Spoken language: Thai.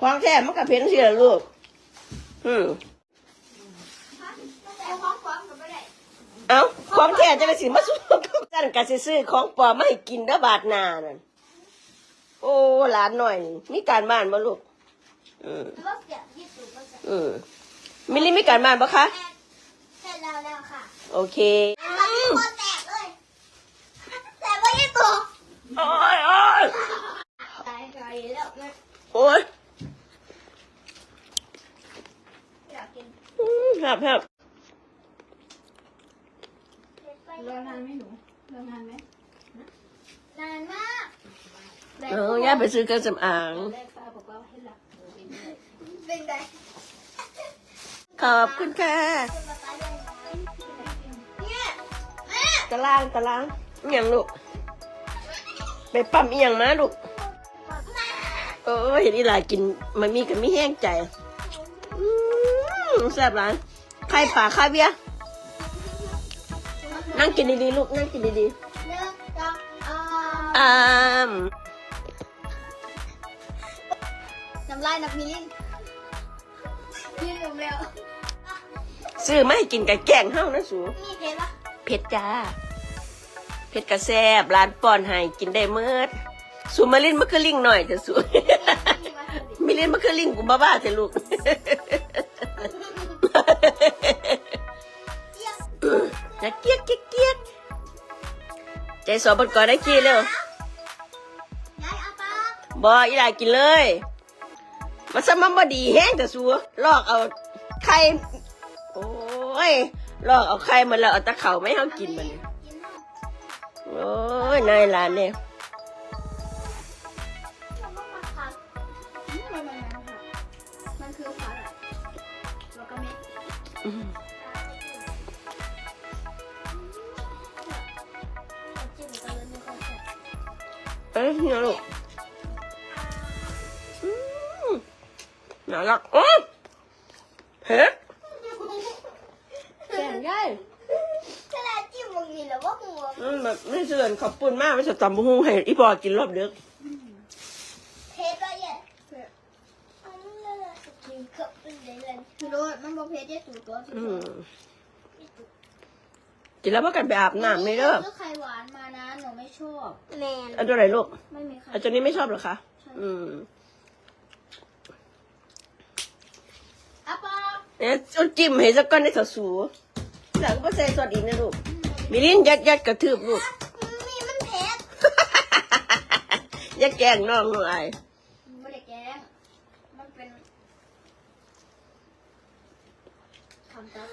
ของแท้มันก็เพ็นสิล่ะลูก อืมแต่ของความก็ไม่ได้เอ้าของแท้จะไปสิมาสู้กับจันก็สิซื้อของปลอมมาให้กินเด้อบาดหน้านั่นโอ้หลานหน่อยนี่มีการบ้านบ่ลูกอืมแล้วก็เสียบยี่สิบก็จะอืมมิลลี่มีการบ้านปะคะ เสร็จแล้วแล้วค่ะ โอเค ตอนนี้คอแตกเลยแต่ไม่ได้ตัว โอ้ยโอ้ย ตายใจแล้วนะ โอ้ย อยากกิน อืมครับครับรอนานไหมหนูรอนานไหมนานมากเออย่าไปซื้อเครื่องสำอาง แรกป้าบอกว่าให้หลับหนูเป็นด้วยเป็นไงขอบคุณค่ะเนี่ยแม่ตารางตารางอหย่างลูก ไปปั๊มอหย่างมาลูกโอ้ยเห็นอีหลากินมันมีกันไม่แห้งใจอืม แซ่บร้านไข่ป่าข้าวเบียร์นั่งกินดีๆลูกนั่งกินดีเนื้อกับอ่าๆอ่ามน้ำลายนับมิลลินยืมเร็วซื้อมาให้กินกับแกงเฮ้านะสูมีเพชรปะเผ็ดจ้าเผ็ดกระแซบร้านป้อนให้กินได้เมื่อสูมาลินมะคือลิงหน่อยเถอะสูมีมาถึงมิลินมะคือลิงกูบ้าบ้าเถอะลูก ใจสอบันก่อนได้กี้เร็วยายอาปาบออีหลายกินเลย มันสมันบดีแห้งแต่สัวลอกเอาไข่โอ้ยลอกเอาไข่มันแล้วเอาตะเข่าไม่ให้เขากินมันกินเนาะโอ้ยนายหลานเนี่ยเราต้องมาพักมันมันมันค่ะมันคือฟ้าแหละแล้วก็เม็ด เอ้ยเนี่ยลูกอืมน่ารักโอ้ยเผ็ดแก่ง่ายขนาดจิ้มบางทีแล้วว่าหัวมันแบบไม่เสื่อนขอบคุณมากไม่สตำบุ้งให้อีปอกินรอบเดึกเพชรละเอียดอันนั้นเลยกินเกือบเป็นเลยเลยคือรสมันบอกเพชรได้สูตัวสิอืม กินแล้วพากันไปอาบน้ำเลยเด้อลูกไข่หวานมานะหนูไม่ชอบแมนอันตัวไหนลูกไม่มีไข่อันตัวนี้ไม่ชอบเหรอคะอืมอาปาเนี่ยเอาจิ้มให้สักก้อนได้สสูหลังก็ใส่สดอีกนะลูกมิลินยัดยัดกระทืบลูกมีมันเพชรยัดแกล้งน้องหน่อยไม่ได้แกงมันเป็นคำตัด